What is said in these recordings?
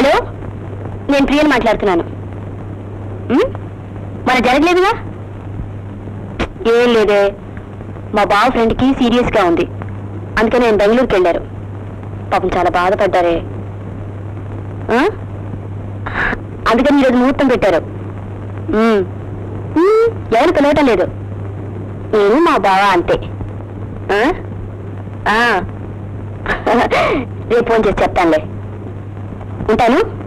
Hello? నేను ప్రియని మాట్లాడుతున్నాను. మన జరగలేదుగా ఏం లేదే. మా బావ ఫ్రెండ్కి సీరియస్గా ఉంది. అందుకని నేను బెంగళూరుకి వెళ్ళారు. పాపం చాలా బాధపడ్డారే. అందుకని ఈరోజు ముహూర్తం పెట్టారు. ఎవరు పిలవటం లేదు. నేను మా బావ అంతే. రేపు ఫోన్ చేసి చెప్తానులే. ఉంటాను.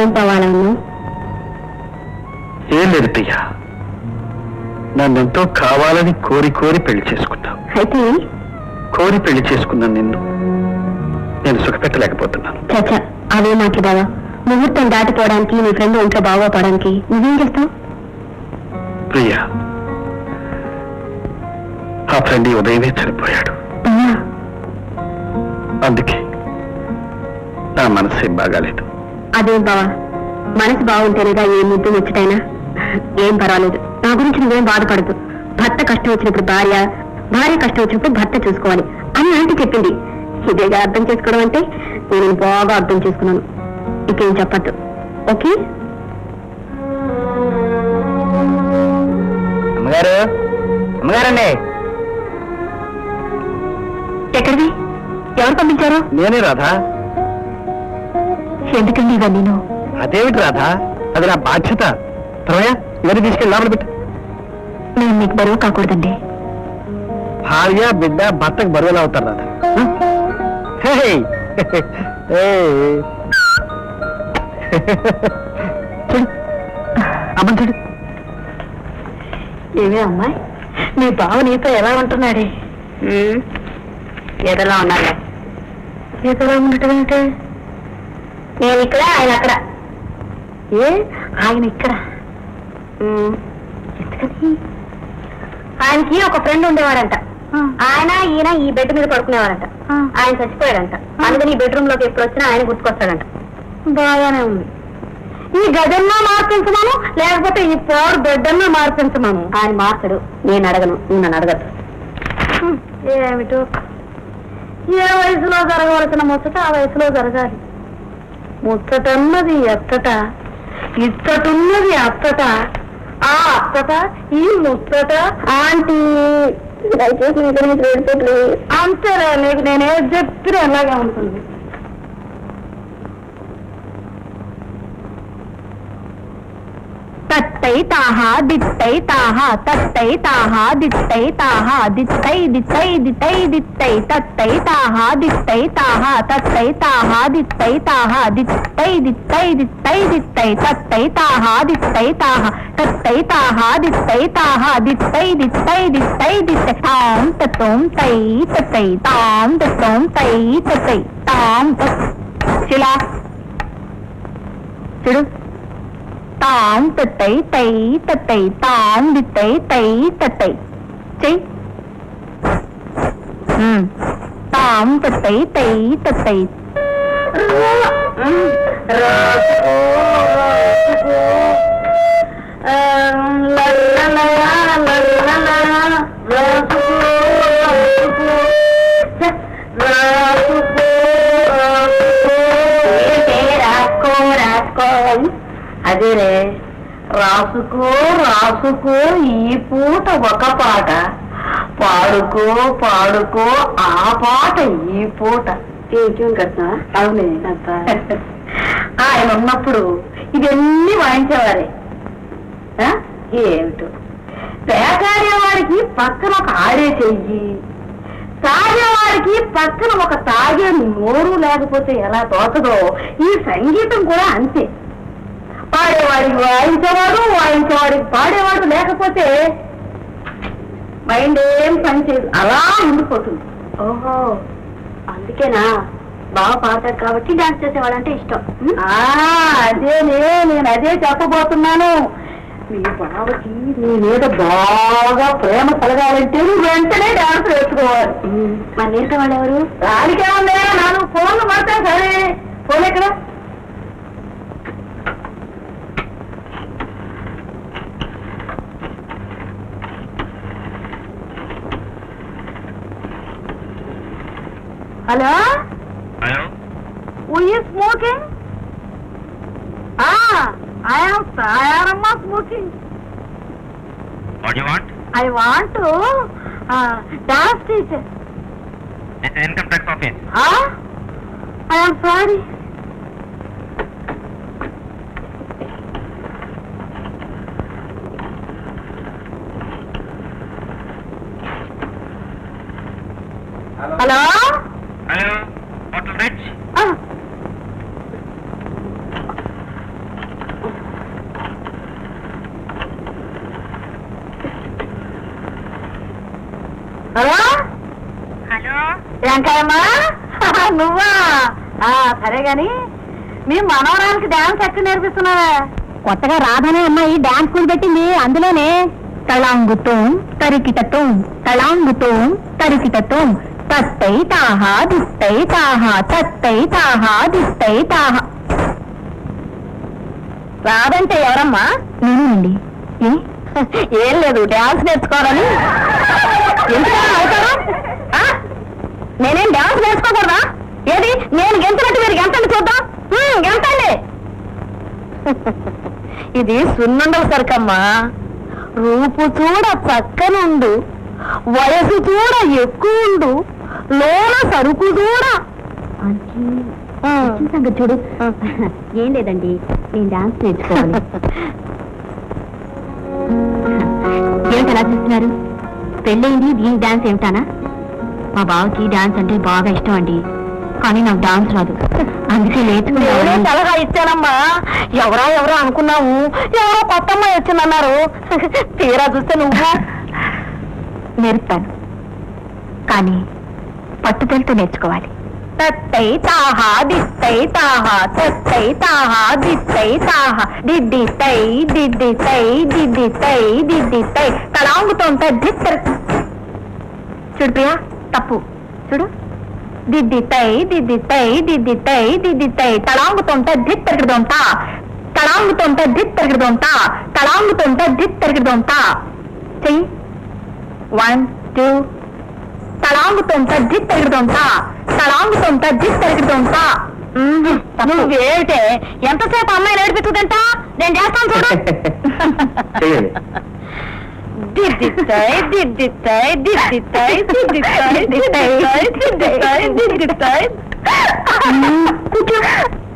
ఏం ఏం లేదు ప్రియ. నన్నెంతో కావాలని కోరి కోరి పెళ్ళి చేసుకున్నావు. అయితే? కోరి పెళ్ళి చేసుకున్న నిన్ను. నేను సుఖపెట్టలేకపోతున్నాను. చచ్చ అవే మాటలు ముహూర్తం దాటిపోవడానికి నీ ఫ్రెండ్ ఒంట్లో బాగోపోవడానికి నువ్వేం చేస్తావు? ప్రియ ఆ ఫ్రెండ్ ఉదయమే చనిపోయాడు. అందుకే నా మనసు ఏం బాగాలేదు. అదేం బావా? మనసు బాగుంటేనేగా ఏ ముద్దు ముచ్చటైనా? ఏం పర్వాలేదు. నా గురించి నువ్వేం బాధపడదు భర్త కష్టం వచ్చినప్పుడు భార్య భార్య కష్టం వచ్చినప్పుడు భర్త చూసుకోవాలి. అని ఆంటీ చెప్పింది. ఇదేగా అర్థం చేసుకోవడం అంటే నేను బాగా అర్థం చేసుకున్నాను. ఇంకేం చెప్పద్దు. ఓకే? అమ్మగారు అమ్మగారండి. ఎక్కడిది? ఎవరు పంపించారు? నేనే రాధా. ఎందుకండి ఇవన్నీ నేను అదేమిటి రాధా? అది నా బాధ్యత. తర్వయ ఇవన్నీ తీసుకెళ్ళి లోపల పెట్టు. నేను మీకు బరువు కాకూడదండి. భార్య బిడ్డ భర్తకు బరువులు అవుతారు రాధా! చూడు. ఏమే అమ్మాయి? మీ బావ నీతో ఎలా ఉంటున్నాడే? ఏదోలా ఉన్నాడే ఏదోలా ఉండటం ఏంటే నేను ఇక్కడ ఆయన అక్కడ. ఏ? ఆయన ఇక్కడ? ఎందుకని? ఆయనకి ఒక ఫ్రెండ్ ఉండేవాడంట. ఆయన ఈయన ఈ బెడ్ మీద పడుకునేవారంట ఆయన చచ్చిపోయాడంట. అందుకని ఈ బెడ్రూమ్లోకి ఎప్పుడు వచ్చినా ఆయన గుర్తుకొస్తాడంట. బాగానే ఉంది. ఈ గదన్నా మార్పించమను లేకపోతే ఈ పోర్ బెడ్డన్నా మార్పించమను? ఆయన మార్చడు. నేను అడగను. నువ్వు నన్ను అడగదు ఏమిటో. ఏ వయసులో జరగవలసిన ముచ్చట ఆ వయసులో జరగాలి. ముచ్చటన్నది ఎత్తట ఇత్తటున్నది అత్తట ఆ అత్తట ఈ ముచ్చట. ఆంటీ దయచేసి అంతేరా నీకు నేనే చెప్పిన అలాగే ఉంటుంది? తత్తై తాహ దిత్తై తాహ తత్తై తాహ దిత్తై తాహ దిత్తై దిత్తై దిత్తై దిత్తై తత్తై తాహ దిత్తై తాహ తత్తై తాహ దిత్తై తాహ దిత్తై దిత్తై దిత్తై దిత్తై తత్తై తాహ దిత్తై తాహ తత్తై తాహ దిత్తై తాహ దిత్తై దిత్తై దిత్తై តាងតតៃតៃតតៃតាងតតៃតៃតតៃចេះហឹមតាងតតៃតៃតតៃររអូរ రాసుకో రాసుకో ఈ పూట ఒక పాట. పాడుకో పాడుకో ఆ పాట ఈ పూట. ఏం కట్నా అవునే. ఆయన ఉన్నప్పుడు ఇవన్నీ వాయించేవారే? ఏమిటో? పేకాడేవాడికి పక్కన ఒక ఆడే చెయ్యి. తాగేవాడికి పక్కన ఒక తాగే నోరు లేకపోతే ఎలా తోచదో ఈ సంగీతం కూడా అంతే. పాడేవాడికి వాయించేవాడు వాయించేవాడికి పాడేవాడు లేకపోతే మైండ్ ఏం పని చేయదు. అలా ఉండిపోతుంది. ఓహో అందుకేనా? బాగా పాడతాడు కాబట్టి డాన్స్ చేసేవాడంటే ఇష్టం. అదేనే నేను అదే చెప్పబోతున్నాను. మీ బావకి నీ మీద బాగా ప్రేమ కలగాలంటే నువ్వు వెంటనే డాన్స్ వేసుకోవాలి మరి నేర్చేవాళ్ళు ఎవరు? దానికేముందే నాను ఫోన్లు పడతాను సరే. ఫోన్ ఎక్కడ? Hello? Hello? Were you smoking? Ah, I am. I am not smoking. What do you want? I want to uh, dance teacher. In income tax office? Ah, I am sorry. వెంకయ్యమ్మా నువ్వా? ఆ, సరే గాని మీ మనవరానికి dance ఎక్కడ నేర్పిస్తున్నావా? కొత్తగా రాధనే అమ్మాయి dance school పెట్టింది అందులోనే. తళాంగుతం తరికిటతం తళాంగుతం తరికిటతం. తత్తై తాహ దిత్తై తాహ తత్తై తాహ దిత్తై తాహ. రాదంటే ఎవరమ్మా? నేనండి ఏం లేదు డాన్స్ నేర్చుకోవాలని. ఎందుకలా అవుతారా? నేనేం డాన్స్ నేర్చుకోకూడదా? ఏది? నేను గెంచినట్టు మీరు గెంతండి చూద్దాం. గెంతండి. ఇది సున్నుండల సరికమ్మా. రూపు చూడ చక్కనుండు. వయసు చూడ ఎక్కువుండు. లోన సరుకు చూడ. సంగతి చూడు. ఏం లేదండి నేను డాన్స్ నేర్చుకోవాలి. ఏంటి అలా చూస్తున్నారు? పెళ్ళయింది దీని డాన్స్ ఏమిటానా? మా బావకి డాన్స్ అంటే బాగా ఇష్టం అండి. కానీ నాకు డాన్స్ రాదు. అందుకే నేర్చుకున్నాను సలహా ఇచ్చానమ్మా. ఎవరా ఎవరో అనుకున్నావు. ఎవరో కొత్త అమ్మాయి వచ్చిందన్నారు. తీరా చూస్తే నువ్వు? నేర్పుతాను. కానీ పట్టుదలతో నేర్చుకోవాలి. తత్తై తాహ దిత్తై తాహ తత్తై తాహ దిత్తై తాహ. దిద్ది తై దిద్ది తై దిద్ది తై దిద్ది తై తలాంగుతోంత దిత్తర్ చూడు ప్రియా తప్పు. చూడు. దిద్ది తై దిద్ది తై దిద్ది తై దిద్ది తై తలాంగుతోంత దిత్తరిగిడదొంత తలాంగుతోంత దిత్తరిగిడదొంత తలాంగుతోంత దిత్తరిగిడదొంత చెయ్యి. One two. తలాంగుతోంత దిత్తరిగిడదొంత తలాంగుతోంత దిత్తరిగిడదొంత నువ్వేమిటే? ఎంతసేపు అమ్మాయి నేర్పించుదంట నేను చేస్తాను చూడు. Diddittai, diddittai, diddittai, did diddittai, diddittai, diddittai. Could you